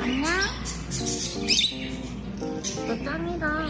안녕. 너 짱이다.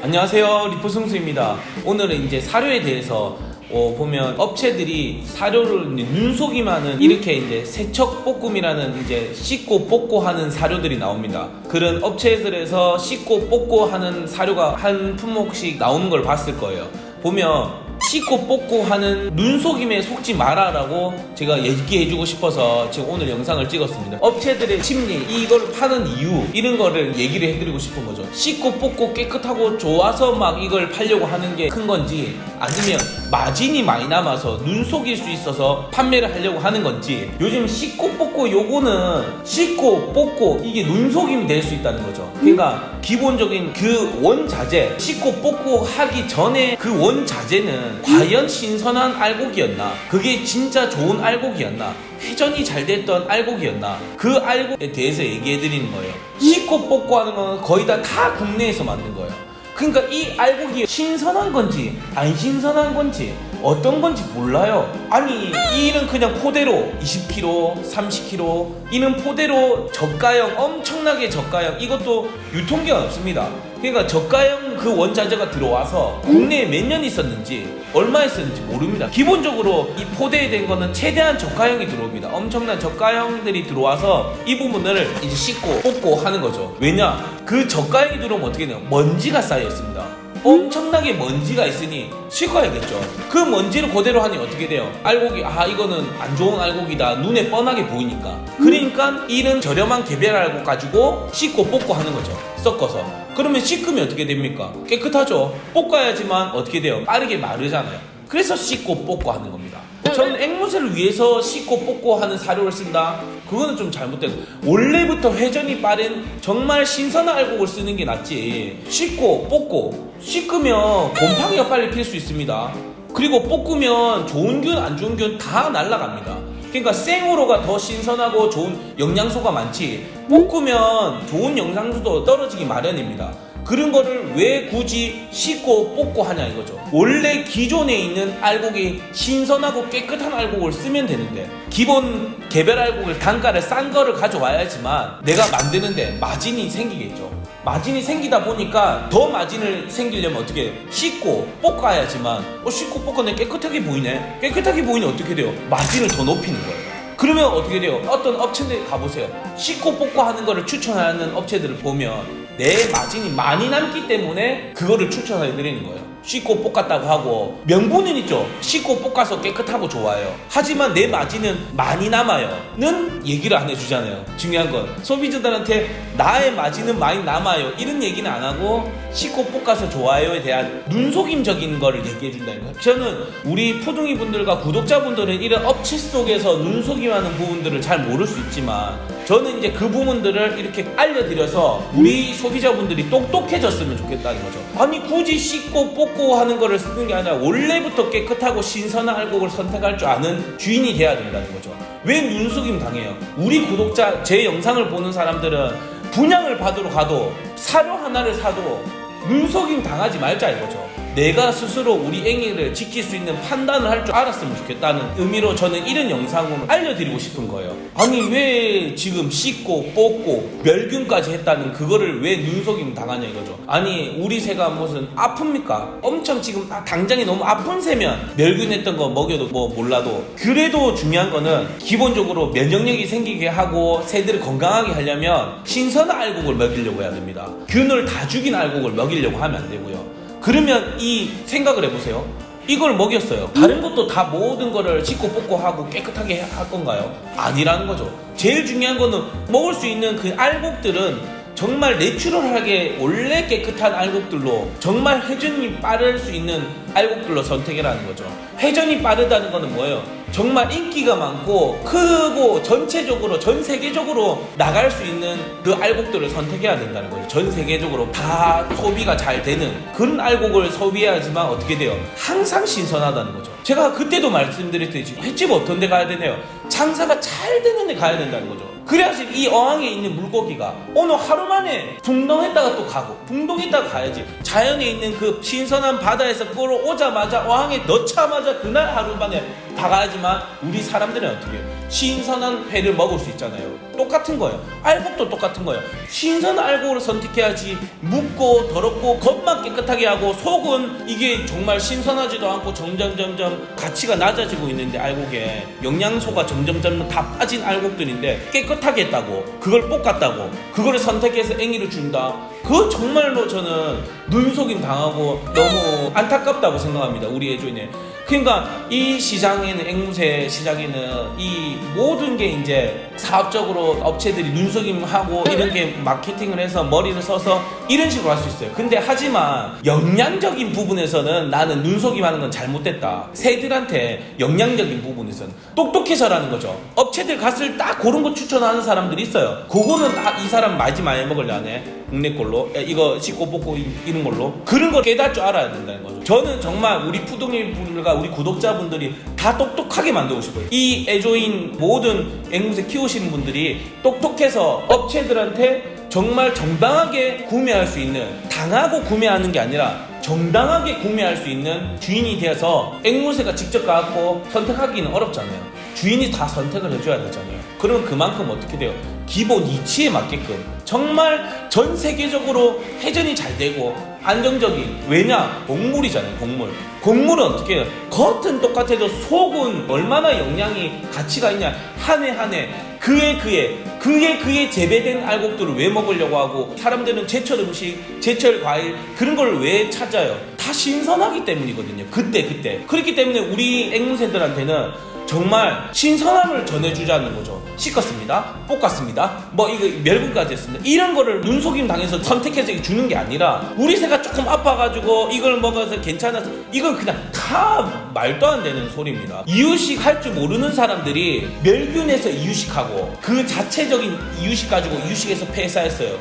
안녕하세요 리포승수입니다 오늘은 이제 사료에 대해서 어, 보면 업체들이 사료를 이제 눈속이만은 이렇게 이제 세척 볶음이라는 이제 씻고 볶고 하는 사료들이 나옵니다. 그런 업체들에서 씻고 볶고 하는 사료가 한 품목씩 나오는 걸 봤을 거예요. 보면 씻고 뽑고 하는 눈속임에 속지 마라라고 제가 얘기해주고 싶어서 지금 오늘 영상을 찍었습니다. 업체들의 심리, 이걸 파는 이유, 이런 거를 얘기를 해드리고 싶은 거죠. 씻고 뽑고 깨끗하고 좋아서 막 이걸 팔려고 하는 게 큰 건지, 아니면 마진이 많이 남아서 눈속일 수 있어서 판매를 하려고 하는 건지, 요즘 씻고 뽑고 요거는 씻고 뽑고 이게 눈속임이 될 수 있다는 거죠. 그러니까 기본적인 그 원자재, 씻고 뽑고 하기 전에 그 원자재는 과연 신선한 알곡이었나? 그게 진짜 좋은 알곡이었나? 회전이 잘 됐던 알곡이었나? 그 알곡에 대해서 얘기해 드리는 거예요. 씻고 뽑고 하는 거는 거의 다 다 국내에서 만든 거예요. 그러니까 이 알곡이 신선한 건지 안 신선한 건지 어떤 건지 몰라요. 아니 이는 그냥 포대로 20kg, 30kg 이는 포대로 저가형 엄청나게 저가형 이것도 유통기한 없습니다. 그러니까 저가형 그 원자재가 들어와서 국내에 몇 년 있었는지 얼마 있었는지 모릅니다. 기본적으로 이 포대에 된 거는 최대한 저가형이 들어옵니다. 엄청난 저가형들이 들어와서 이 부분을 이제 씻고 뽑고 하는 거죠. 왜냐? 그 저가형이 들어오면 어떻게 돼요? 먼지가 쌓여 있습니다. 엄청나게 먼지가 있으니 씻어야겠죠. 그 먼지를 그대로 하니 어떻게 돼요? 알곡이 아 이거는 안 좋은 알곡이다 눈에 뻔하게 보이니까. 그러니까 이런 저렴한 개별 알곡 가지고 씻고 뽑고 하는 거죠. 섞어서. 그러면 씻으면 어떻게 됩니까? 깨끗하죠. 볶아야지만 어떻게 돼요? 빠르게 마르잖아요. 그래서 씻고 뽑고 하는 겁니다. 저는 앵무새를 위해서 씻고 뽑고 하는 사료를 쓴다? 그거는 좀 잘못된 거예요. 원래부터 회전이 빠른 정말 신선한 알곡을 쓰는 게 낫지. 씻고 뽑고 씻으면 곰팡이가 빨리 필 수 있습니다. 그리고 볶으면 좋은 균, 안 좋은 균 다 날라갑니다. 그러니까 생으로가 더 신선하고 좋은 영양소가 많지 볶으면 좋은 영양소도 떨어지기 마련입니다. 그런 거를 왜 굳이 씻고 뽑고 하냐 이거죠. 원래 기존에 있는 알곡이 신선하고 깨끗한 알곡을 쓰면 되는데 기본 개별 알곡을 단가를 싼 거를 가져와야지만 내가 만드는데 마진이 생기겠죠. 마진이 생기다 보니까 더 마진을 생기려면 어떻게? 씻고 볶아야지만 어 씻고 볶아내 깨끗하게 보이네. 깨끗하게 보이니 어떻게 돼요? 마진을 더 높이는 거예요. 그러면 어떻게 돼요? 어떤 업체들 가보세요. 씻고 뽑고 하는 거를 추천하는 업체들을 보면 내 마진이 많이 남기 때문에 그거를 추천해 드리는 거예요. 씻고 볶았다고 하고 명분은 있죠. 씻고 볶아서 깨끗하고 좋아요. 하지만 내 마진은 많이 남아요.는 얘기를 안 해주잖아요. 중요한 건 소비자들한테 나의 마진은 많이 남아요. 이런 얘기는 안 하고 씻고 볶아서 좋아요에 대한 눈속임적인 거를 얘기해 준다는 거예요. 저는 우리 푸둥이 분들과 구독자분들은 이런 업체 속에서 눈속임하는 부분들을 잘 모를 수 있지만 저는 이제 그 부분들을 이렇게 알려드려서 우리 소비자분들이 똑똑해졌으면 좋겠다는 거죠. 아니 굳이 씻고 뽑고 하는 거를 쓰는 게 아니라 원래부터 깨끗하고 신선한 알곡을 선택할 줄 아는 주인이 돼야 된다는 거죠. 왜 눈속임 당해요? 우리 구독자 제 영상을 보는 사람들은 분양을 받으러 가도 사료 하나를 사도 눈속임 당하지 말자 이거죠. 내가 스스로 우리 애기를 지킬 수 있는 판단을 할 줄 알았으면 좋겠다는 의미로 저는 이런 영상을 알려드리고 싶은 거예요. 아니 왜 지금 씻고 뽑고 멸균까지 했다는 그거를 왜 눈속임 당하냐 이거죠. 아니 우리 새가 무슨 아픕니까? 엄청 지금 아, 당장에 너무 아픈 새면 멸균했던 거 먹여도 뭐 몰라도 그래도 중요한 거는 기본적으로 면역력이 생기게 하고 새들을 건강하게 하려면 신선한 알곡을 먹이려고 해야 됩니다. 균을 다 죽인 알곡을 먹이려고 하면 안 되고요. 그러면 이 생각을 해보세요. 이걸 먹였어요. 다른 것도 다 모든 거를 씻고 뽑고 하고 깨끗하게 할 건가요? 아니라는 거죠. 제일 중요한 거는 먹을 수 있는 그 알곡들은 정말 내추럴하게 원래 깨끗한 알곡들로 정말 회전이 빠를 수 있는 알곡들로 선택이라는 거죠. 회전이 빠르다는 거는 뭐예요? 정말 인기가 많고 크고 전체적으로 전 세계적으로 나갈 수 있는 그 알곡들을 선택해야 된다는 거죠. 전 세계적으로 다 소비가 잘 되는 그런 알곡을 소비해야지만 어떻게 돼요? 항상 신선하다는 거죠. 제가 그때도 말씀드렸듯이 횟집 어떤 데 가야 되네요. 장사가 잘 되는 데 가야 된다는 거죠. 그래야지 이 어항에 있는 물고기가 오늘 하루 만에 붕동했다가 또 가고 붕동했다가 가야지 자연에 있는 그 신선한 바다에서 끌어 오자마자 어항에 넣자마자 그날 하루 만에 박아야지만 우리 사람들은 어떻게 해요? 신선한 회를 먹을 수 있잖아요. 똑같은 거예요. 알곡도 똑같은 거예요. 신선한 알곡을 선택해야지 묻고 더럽고 겉만 깨끗하게 하고 속은 이게 정말 신선하지도 않고 점점 점점 가치가 낮아지고 있는데 알곡에 영양소가 점점점 다 빠진 알곡들인데 깨끗하게 했다고 그걸 볶았다고 그거를 선택해서 앵이를 준다. 그거 정말로 저는 눈속임 당하고 너무 안타깝다고 생각합니다. 우리 애조인에. 그러니까 이 시장에는 앵무새 시장에는 이 모든 게 이제 사업적으로 업체들이 눈속임하고 이런 게 마케팅을 해서 머리를 써서 이런 식으로 할 수 있어요. 근데 하지만 영양적인 부분에서는 나는 눈속임하는 건 잘못됐다. 새들한테 영양적인 부분에서는 똑똑해져라는 거죠. 업체들 갔을 딱 그런 거 추천하는 사람들이 있어요. 그거는 딱이 사람 마지 많이 해. 국내 걸로 야, 이거 씻고 뽑고 이- 이런 걸로 그런 걸 깨닫 줄 알아야 된다는 거죠. 저는 정말 우리 푸둥이 분들과 우리 구독자분들이 다 똑똑하게 만들고 싶어요. 이 애조인 모든 앵무새 키우시는 분들이 똑똑해서 업체들한테 정말 정당하게 구매할 수 있는 당하고 구매하는 게 아니라 정당하게 구매할 수 있는 주인이 되어서 앵무새가 직접 가고 선택하기는 어렵잖아요. 주인이 다 선택을 해줘야 되잖아요. 그러면 그만큼 어떻게 돼요? 기본 이치에 맞게끔 정말 전 세계적으로 회전이 잘 되고 안정적인 왜냐? 곡물이잖아요 곡물. 곡물은 어떻게 해요? 겉은 똑같아도 속은 얼마나 영양이 가치가 있냐? 한 해 한해 그에 그에 그에 그에 재배된 알곡들을 왜 먹으려고 하고 사람들은 제철 음식 제철 과일 그런 걸 왜 찾아요 다 신선하기 때문이거든요 그때 그때 그렇기 때문에 우리 앵무새들한테는 정말 신선함을 전해주자는 거죠. 씻었습니다. 볶았습니다. 뭐 이거 멸군까지 했습니다. 이런 거를 눈속임 당해서 선택해서 주는 게 아니라 우리 새가 조금 아파가지고 이걸 먹어서 괜찮아서 이건 그냥 다 말도 안 되는 소리입니다. 이유식 할 줄 모르는 사람들이 멸균에서 이유식하고 그 자체적인 이유식 가지고 이유식에서 폐사했어요.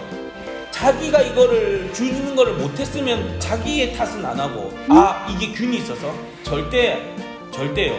자기가 이거를 주는 거를 못했으면 자기의 탓은 안 하고 아 이게 균이 있어서 절대 절대요.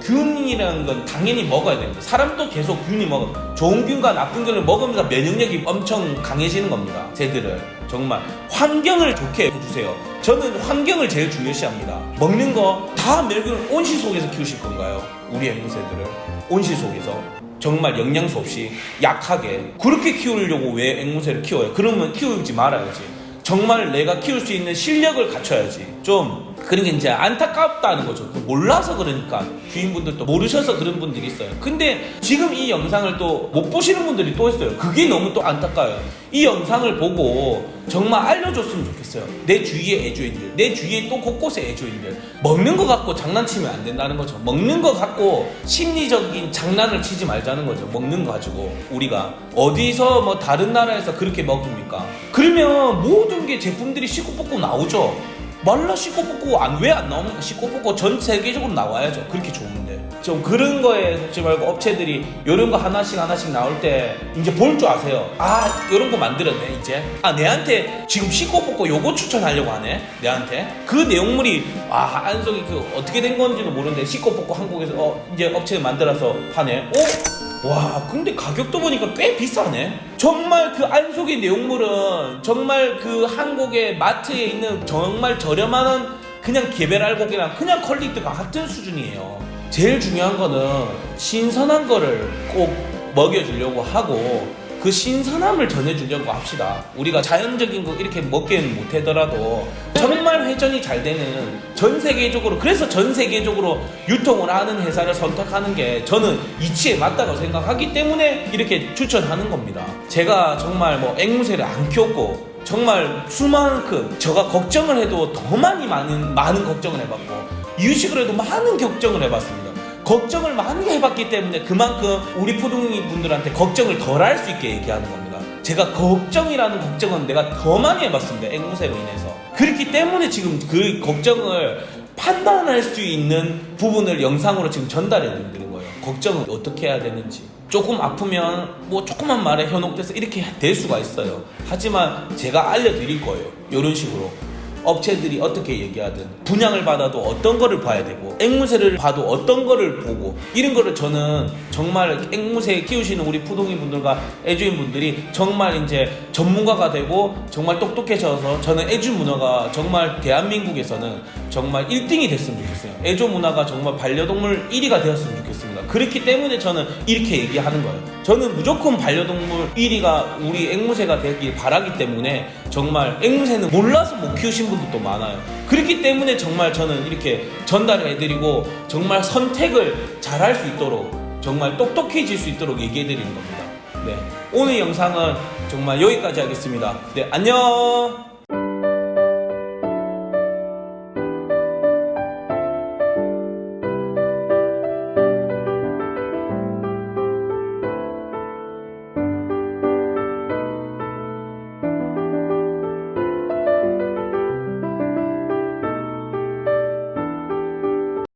균이라는 건 당연히 먹어야 됩니다. 사람도 계속 균이 먹어. 좋은 균과 나쁜 균을 먹으면서 면역력이 엄청 강해지는 겁니다. 새들은 정말 환경을 좋게 해주세요. 저는 환경을 제일 중요시합니다. 먹는 거 다 멸균을 온실 속에서 키우실 건가요? 우리 앵무새들을 온실 속에서 정말 영양소 없이 약하게 그렇게 키우려고 왜 앵무새를 키워요? 그러면 키우지 말아야지. 정말 내가 키울 수 있는 실력을 갖춰야지. 좀 게 이제 안타깝다는 거죠. 그 몰라서 그러니까 주인분들도 모르셔서 그런 분들이 있어요. 근데 지금 이 영상을 또 못 보시는 분들이 또 있어요. 그게 너무 또 안타까워요. 이 영상을 보고 정말 알려줬으면 좋겠어요. 내 주위의 애주인들, 내 주위에 또 곳곳에 애주인들 먹는 거 갖고 장난치면 안 된다는 거죠. 먹는 거 갖고 심리적인 장난을 치지 말자는 거죠. 먹는 거 가지고 우리가 어디서 뭐 다른 나라에서 그렇게 먹습니까? 그러면 모든 게 제품들이 씻고 뽑고 나오죠. 말라 씻고 뽑고 안 왜 안 나옵니까? 씻고 뽑고 전 세계적으로 나와야죠. 그렇게 좋은데 좀 그런 거에 속지 말고 업체들이 이런 거 하나씩 하나씩 나올 때 이제 볼 줄 아세요. 아 이런 거 만들었네 이제. 아 내한테 지금 씻고 뽑고 요거 추천하려고 하네. 내한테 그 내용물이 아 안성이 그 어떻게 된 건지는 모르는데 씻고 뽑고 한국에서 어 이제 업체 만들어서 파네. 어? 와 근데 가격도 보니까 꽤 비싸네. 정말 그 안속의 내용물은 정말 그 한국의 마트에 있는 정말 저렴한 그냥 개별 알곡이랑 그냥 퀄리티가 같은 수준이에요. 제일 중요한 거는 신선한 거를 꼭 먹여주려고 하고 그 신선함을 전해주려고 합시다. 우리가 자연적인 거 이렇게 먹기는 못하더라도 정말 회전이 잘 되는 전 세계적으로 그래서 전 세계적으로 유통을 하는 회사를 선택하는 게 저는 이치에 맞다고 생각하기 때문에 이렇게 추천하는 겁니다. 제가 정말 뭐 앵무새를 안 키웠고 정말 수만큼 제가 걱정을 해도 더 많이 많은 많은 걱정을 해봤고 이유식을 해도 많은 걱정을 해봤습니다. 걱정을 많이 해봤기 때문에 그만큼 우리 푸둥이 분들한테 걱정을 덜 할 수 있게 얘기하는 겁니다. 제가 걱정이라는 걱정은 내가 더 많이 해봤습니다. 앵무새로 인해서. 그렇기 때문에 지금 그 걱정을 판단할 수 있는 부분을 영상으로 지금 전달해 드리는 거예요. 걱정을 어떻게 해야 되는지. 조금 아프면 뭐 조금만 말에 현혹돼서 이렇게 될 수가 있어요. 하지만 제가 알려드릴 거예요. 이런 식으로. 업체들이 어떻게 얘기하든 분양을 받아도 어떤 거를 봐야 되고 앵무새를 봐도 어떤 거를 보고 이런 거를 저는 정말 앵무새 키우시는 우리 푸동이 분들과 애주인 분들이 정말 이제 전문가가 되고 정말 똑똑해져서 저는 애주 문화가 정말 대한민국에서는 정말 1등이 됐으면 좋겠어요. 애조 문화가 정말 반려동물 1위가 되었으면 좋겠습니다. 그렇기 때문에 저는 이렇게 얘기하는 거예요. 저는 무조건 반려동물 1위가 우리 앵무새가 되길 바라기 때문에 정말 앵무새는 몰라서 못 키우신 분들도 많아요. 그렇기 때문에 정말 저는 이렇게 전달해 드리고 정말 선택을 잘할 수 있도록 정말 똑똑해질 수 있도록 얘기해 드리는 겁니다. 네. 오늘 영상은 정말 여기까지 하겠습니다. 네, 안녕!